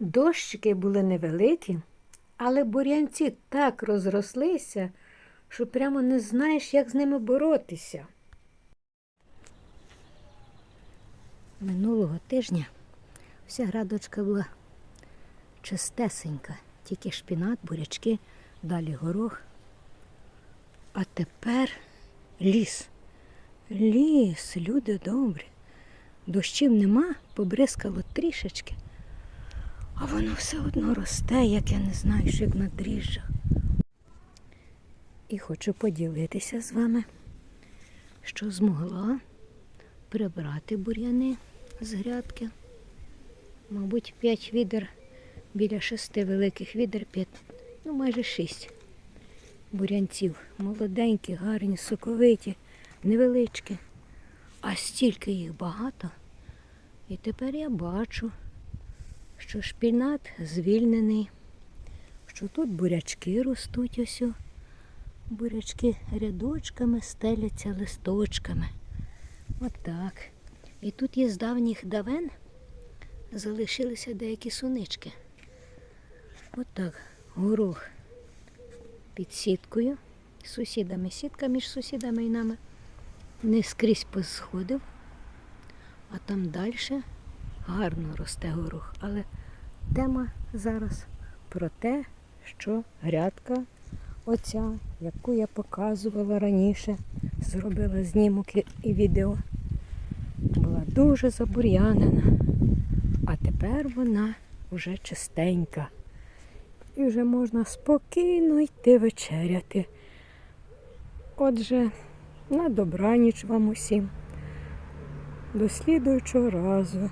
Дощики були невеликі, але бур'янці так розрослися, що прямо не знаєш, як з ними боротися. Минулого тижня вся градочка була чистесенька, тільки шпінат, бурячки, далі горох. А тепер ліс. Ліс, люди добрі. Дощів нема, побризкало трішечки, а воно все одно росте, як я не знаю, що як на дріжджах. І хочу поділитися з вами, що змогла прибрати бур'яни з грядки. Мабуть, п'ять відер біля шести великих відер, п'ять, ну майже шість бурянців. Молоденькі, гарні, соковиті, невеличкі. А стільки їх багато. І тепер я бачу, що шпінат звільнений, що тут бурячки ростуть ось. Бурячки рядочками стеляться листочками. Отак. І тут є з давніх давен залишилися деякі сунички. Отак. Горох під сіткою. Сусідами. Сітка між сусідами і нами не скрізь посходив, а там далі гарно росте горох. Але тема зараз про те, що грядка оця, яку я показувала раніше, зробила знімок і- відео, була дуже забур'янена, а тепер вона вже чистенька. І вже можна спокійно йти вечеряти. Отже, на добраніч вам усім. До слідуючого разу.